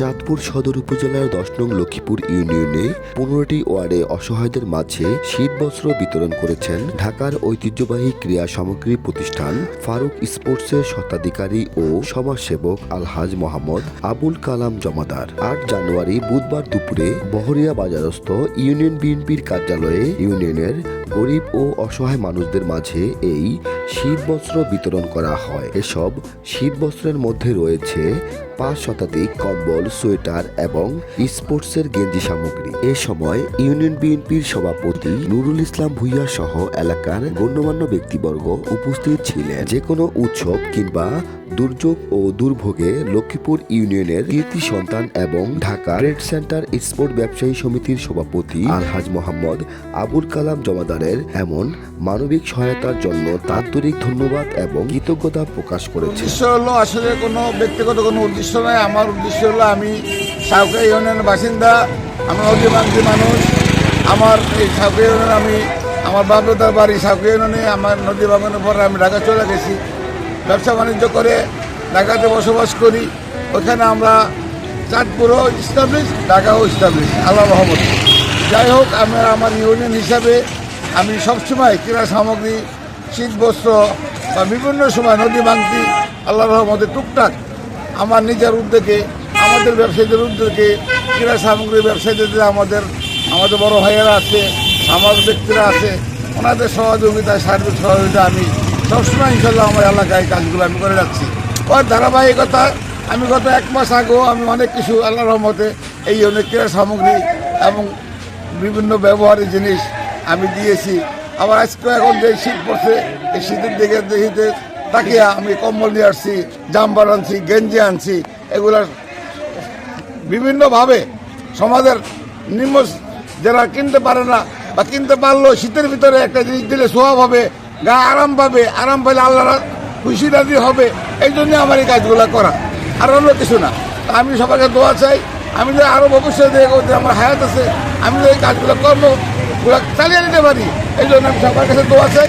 চাঁদপুর সদর উপজেলার দশ নং লক্ষ্মীপুর ইউনিয়নে পনেরোটি ওয়ার্ডে অসহায়দের মাঝে শীত বস্ত্র বিতরণ করেছেন ঢাকার ঐতিহ্যবাহী ক্রীড়া সামগ্রী প্রতিষ্ঠান ফারুক স্পোর্টসের স্বত্বাধিকারী ও সমাজসেবক আলহাজ মোহাম্মদ আবুল কালাম জমাদার। আট জানুয়ারি বুধবার দুপুরে বহরিয়া বাজারস্থ ইউনিয়ন বিএনপির কার্যালয়ে ইউনিয়নের গরিব ও অসহায় মানুষদের মাঝে এই শীত বস্ত্র বিতরণ করা হয়। এসব শীত বস্ত্রের মধ্যে রয়েছে পাঁচ শতাধিক কম্বল, সোয়েটার এবং স্পোর্টসের গেঞ্জি সামগ্রী। এ সময় ইউনিয়ন বিএনপির সভাপতি নুরুল ইসলাম ভুইয়া সহ এলাকার গণ্যমান্য ব্যক্তিবর্গ উপস্থিত ছিলেন। যে কোনো উৎসব কিংবা দুর্যোগ ও দুর্ভোগে লক্ষ্মীপুর ইউনিয়নের কীর্তি সন্তান এবং ঢাকা ট্রেড সেন্টার স্পোর্ট ব্যবসায়ী সমিতির সভাপতি আলহাজ মোহাম্মদ আবুল কালাম জমাদারের এমন মানবিক সহায়তার জন্য তাৎপরিক ধন্যবাদ এবং কৃতজ্ঞতা প্রকাশ করেছে আসলে কোনো ব্যক্তিগত কোনো উদ্দেশ্য নয় আমার উদ্দেশ্য হলো আমি সাউকা ইউনিয়নের বাসিন্দা, আমি অধিবান্তি মানুষ। আমার এই সাউকা ইউনিয়ন, আমি আমার বাপদার বাড়ি সাউকা ইউনিয়নে, আমার নদী বাগানের পরে আমি ঢাকা চলে গেছি। ব্যবসা বাণিজ্য করে ঢাকাতে বসবাস করি। ওখানে আমরা চাঁদপুরও ইস্টাবলিশ ঢাকাও ইস্টাবলিশ আল্লাহ রহমত। যাই হোক, আমি আমার ইউনিয়ন হিসাবে আমি সবসময় ক্রীড়া সামগ্রী, শীত বস্ত্র বা বিভিন্ন সময় নদী ভাঙতি আল্লাহ রহমতে টুকটাক আমার নিজের উদ্যোগে, আমাদের ব্যবসায়ীদের উদ্যোগে, ক্রীড়া সামগ্রী ব্যবসায়ীদের আমাদের আমাদের বড় ভাইয়েরা আছে সমাজ ব্যক্তিরা আছে, ওনাদের সহযোগিতায়, সার্বিক সহযোগিতা আমি সবসময় ইনশাল্লাহ আমার এলাকায় কাজগুলো আমি করে যাচ্ছি। ওর ধারাবাহিকতা, আমি গত এক মাস আগেও আমি অনেক কিছু আল্লাহ রহমতে এই অনেক ক্রীড়া সামগ্রী এবং বিভিন্ন ব্যবহারী জিনিস আমি দিয়েছি। আবার আজকে এখন যে শীত পড়ছে, এই শীতের দিকে দেখিতে তাকিয়ে আমি কম্বল নিয়ে আসছি জাম্পার আনছি, গেঞ্জি আনছি এগুলা বিভিন্নভাবে সমাজের নিম্ন যারা কিনতে পারে না বা কিনতে পারলেও শীতের ভিতরে একটা জিনিস দিলে সোহাব হবে, গা আরাম পাবে, আরাম পেলে আল্লাহ খুশি রাজি হবে, এই জন্য আমার এই কাজগুলো করা। আর অন্য কিছু না। আমি সবাইকে দোয়া চাই, আমি যে আরও ভবিষ্যতে আমার হায়াত আছে, আমি যে এই কাজগুলো করব ওগুলো চালিয়ে নিতে পারি, এই জন্য আমি সবার কাছে দোয়া চাই।